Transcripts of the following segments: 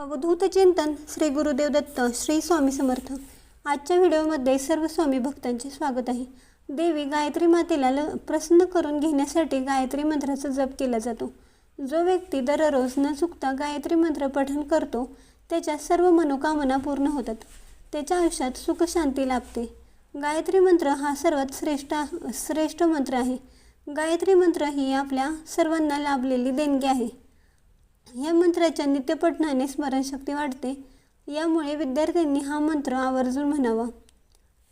अवधूत चिंतन श्री गुरुदेव दत्त श्री स्वामी समर्थ. आजच्या व्हिडिओमध्ये सर्व स्वामी भक्तांचे स्वागत आहे. देवी गायत्री मातेला ल प्रसन्न करून घेण्यासाठी गायत्री मंत्राचा जप केला जातो. जो व्यक्ती दररोज न चुकता गायत्री मंत्र पठण करतो त्याच्या सर्व मनोकामना पूर्ण होतात. त्याच्या आयुष्यात सुखशांती लाभते. गायत्री मंत्र हा सर्वात श्रेष्ठ श्रेष्ठ मंत्र आहे. गायत्री मंत्र ही आपल्या सर्वांना लाभलेली देणगी आहे. या मंत्राच्या नित्यपठणाने स्मरणशक्ती वाढते. यामुळे विद्यार्थ्यांनी हा मंत्र आवर्जून म्हणावा.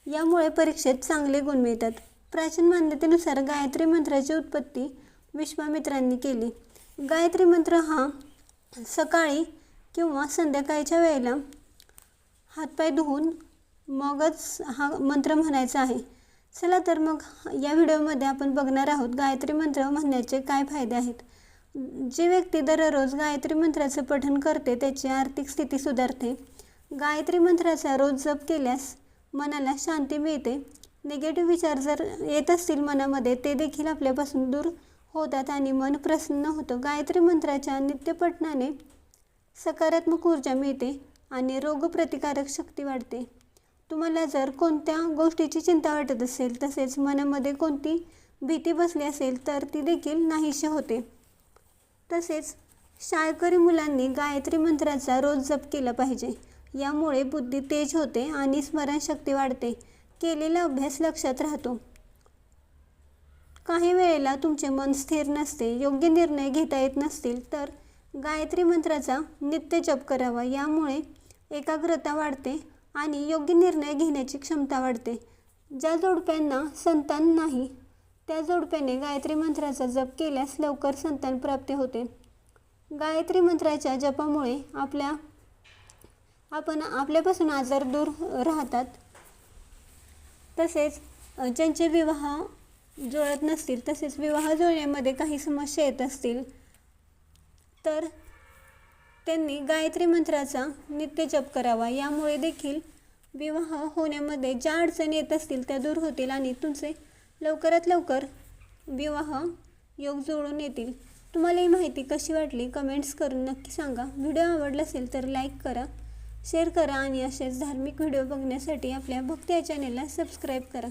यामुळे परीक्षेत चांगले गुण मिळतात. प्राचीन मान्यतेनुसार गायत्री मंत्राची उत्पत्ती विश्वामित्रांनी केली. गायत्री मंत्र हा सकाळी किंवा संध्याकाळच्या वेळेला हातपाय धुवून मगच हा मंत्र म्हणायचा आहे. चला तर मग या व्हिडिओमध्ये आपण बघणार आहोत गायत्री मंत्र म्हणण्याचे काय फायदे आहेत. जी व्यक्ती दररोज गायत्री मंत्राचं पठण करते त्याची आर्थिक स्थिती सुधारते. गायत्री मंत्राचा रोज जप केल्यास मनाला शांती मिळते. निगेटिव्ह विचार जर येत असतील मनामध्ये ते देखील आपल्यापासून दूर होतात आणि मन प्रसन्न होतं. गायत्री मंत्राच्या नित्यपठणाने सकारात्मक ऊर्जा मिळते आणि रोगप्रतिकारक शक्ती वाढते. तुम्हाला जर कोणत्या गोष्टीची चिंता वाटत असेल तसेच मनामध्ये कोणती भीती बसली असेल तर ती देखील नाहीशी होते. तसेच शाळकरी मुलांनी गायत्री मंत्राचा रोज जप केला पाहिजे. यामुळे बुद्धी तेज होते आणि स्मरणशक्ती वाढते. केलेला अभ्यास लक्षात राहतो. काही वेळेला तुमचे मन स्थिर नसते योग्य निर्णय घेता येत नसतील तर गायत्री मंत्राचा नित्य जप करावा. यामुळे एकाग्रता वाढते आणि योग्य निर्णय घेण्याची क्षमता वाढते. ज्या जोडप्यांना संतान नाही त्या जोडप्याने गायत्री मंत्राचा जप केल्यास लवकर संतान प्राप्ती होते. गायत्री मंत्राच्या जपामुळे आपल्या आपण आपल्यापासून आजार दूर राहतात. तसेच ज्यांचे विवाह जुळत नसतील तसेच विवाह जुळण्यामध्ये काही समस्या येत असतील तर त्यांनी गायत्री मंत्राचा नित्य जप करावा. यामुळे देखील विवाह होण्यामध्ये ज्या अडचणी येत असतील त्या दूर होतील आणि तुमचे लवकरात लवकर विवाह योग जुळून येतील. तुम्हाला ही माहिती कशी वाटली कमेंट्स करून नक्की सांगा. व्हिडिओ आवडला असेल तर लाईक करा शेअर करा आणि असेच धार्मिक व्हिडिओ बघण्यासाठी आपल्या भक्ती या चॅनेलला सबस्क्राईब करा.